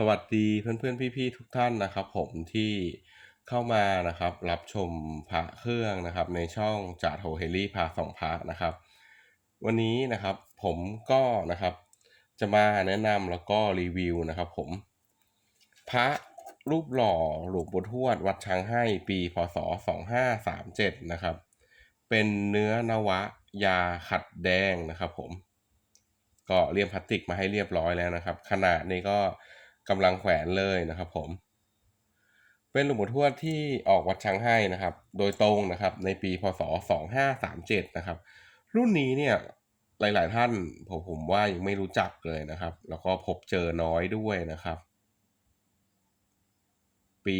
สวัสดีเพื่อนๆ พี่ๆ ทุกท่านนะครับผมที่เข้ามานะครับรับชมพระเครื่องนะครับในช่องจ่าโทเฮลี่พาสองพระนะครับ วันนี้นะครับผมก็นะครับจะมาแนะนำแล้วก็รีวิวนะครับผมพระรูปหล่อหลวงปู่ทวดวัดช้างให้ปีพศ 2537 นะครับ เป็นเนื้อนวะยาขัดแดงนะครับผม ก็เรียมพลาสติกมาให้เรียบร้อยแล้วนะครับ ขนาดนี้ก็ กำลังแขวนเลยนะครับผม เป็นหลวงปู่ทวดที่ออกวัดช้างให้นะครับ โดยตรงนะครับในปีพศ 2537 นะครับ รุ่นนี้เนี่ยหลาย ๆ ท่านผมผมว่ายังไม่รู้จักเลยนะครับ แล้วก็พบเจอน้อยด้วยนะครับ ปี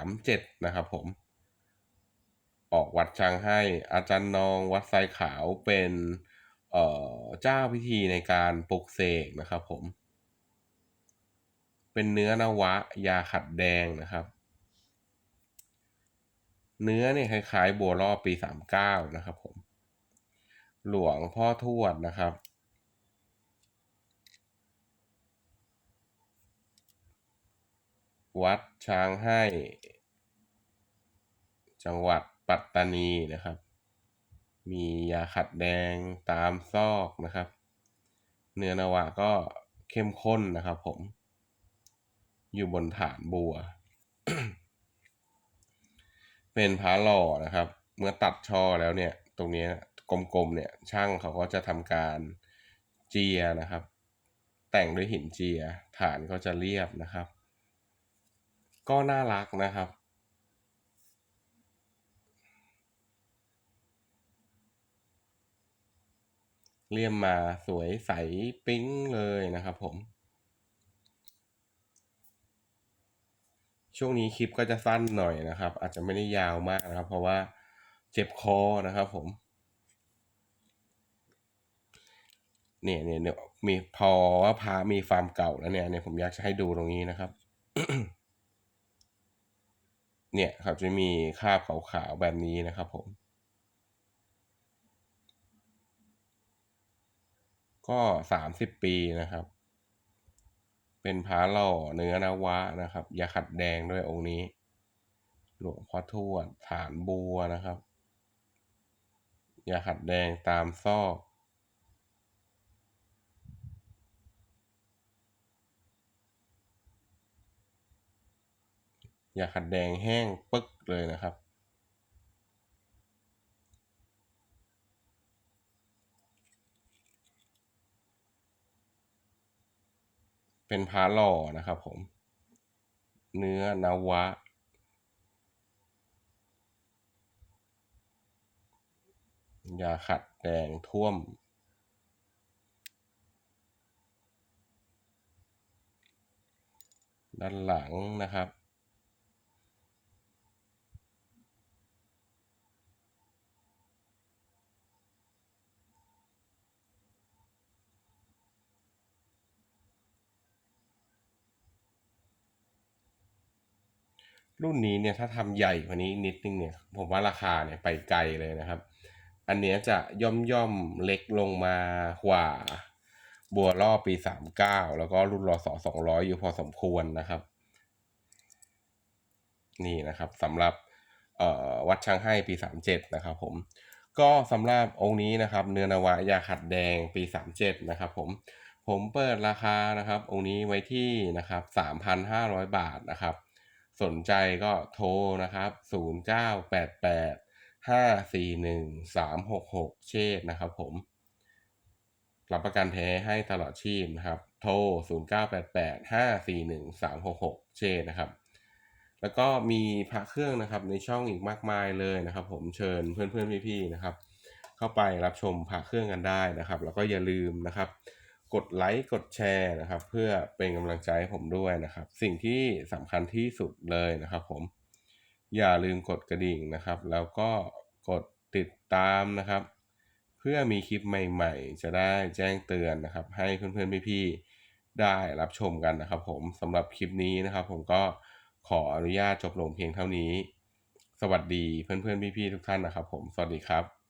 37 นะครับผม ออกวัดช้างให้อาจารย์นองวัดไซขาวเป็นเอ่อเจ้าพิธีในการปลุกเสกนะครับผม เป็นเนื้อนวะ ยาขัดแดงนะครับ เนื้อเนี่ยคล้ายๆ บัวรอบปี39นะครับผม หลวงพ่อทวดนะครับ วัดช้างให้ จังหวัดปัตตานีนะครับ มียาขัดแดงตามซอกนะครับ เนื้อนวะก็เข้มข้นนะครับผม อยู่บนฐานบัว เป็นพระหล่อนะครับ เมื่อตัดช่อแล้วเนี่ย ตรงนี้กลมๆเนี่ย ช่างเขาก็จะทำการเจียนะครับ แต่งด้วยหินเจีย ฐานก็จะเรียบนะครับ ก็น่ารักนะครับเลี่ยมมาสวยใสปิ๊งเลยนะครับผม ช่วงนี้คลิปก็จะสั้นหน่อยนะครับ อาจจะไม่ได้ยาวมากนะครับ เพราะว่าเจ็บคอนะครับผมเนี่ยเนี่ยเนี่ยมีพอว่าพระมีฟาร์มเก่าแล้วเนี่ยเนี่ยผมอยากจะให้ดูตรงนี้นะครับ เนี่ยครับจะมีคราบขาวๆแบบนี้นะครับ ผม ก็สามสิบปีนะครับ เป็นพระหล่อเนื้อนวะนะครับยาขัดแดงด้วยองค์นี้ หลวงพ่อทวดฐานบัวนะครับยาขัดแดงตามซอกยาขัดแดงแห้งปึ๊กเลยนะครับ เป็นพาหล่อนะครับผม เนื้อนวะ ยาขัดแดงท่วม ด้านหลังนะครับ รุ่นนี้เนี่ยถ้าทำใหญ่กว่านี้นิดนึงเนี่ยผมว่าราคาเนี่ยไปไกลเลยนะครับ อันเนี้ยจะย่อมย่อมเล็กลงมากว่าบัวล่อปีสามเก้าแล้วก็รุ่นรอสอสองร้อยอยู่พอสมควรนะครับ นี่นะครับสำหรับวัดช้างให้ปีสามเจ็ดนะครับผมก็สำหรับองค์นี้นะครับ เนื้อนวะยาขัดแดงปีสามเจ็ดนะครับผมผมเปิดราคานะครับ องค์นี้ไว้ที่นะครับสามพันห้าร้อยบาทนะครับ สนใจก็โทรนะครับศูนย์เก้าแปดแปดห้าสี่หนึ่งสามหกหกเชษนะครับผมรับประกันแท้ให้ตลอดชีพนะครับ โทร 0 9 8 8 5 4 1 3 6 6 เชษนะครับ แล้วก็มีพระเครื่องนะครับในช่องอีกมากมายเลยนะครับ ผมเชิญเพื่อนๆพี่ๆนะครับ เข้าไปรับชมพระเครื่องกันได้นะครับ แล้วก็อย่าลืมนะครับ กดไลค์กดแชร์นะครับ เพื่อเป็นกำลังใจให้ผมด้วยนะครับ สิ่งที่สำคัญที่สุดเลยนะครับ ผม อย่าลืมกดกระดิ่งนะครับ แล้วก็กดติดตามนะครับ เพื่อมีคลิปใหม่ ๆ จะได้แจ้งเตือนนะครับ ให้เพื่อนๆพี่ๆได้รับชมกันนะครับ ผมสำหรับคลิปนี้นะครับ ผมก็ขออนุญาตจบลงเพียงเท่านี้ สวัสดีเพื่อนๆพี่ๆทุกท่านนะครับ ผมสวัสดีครับ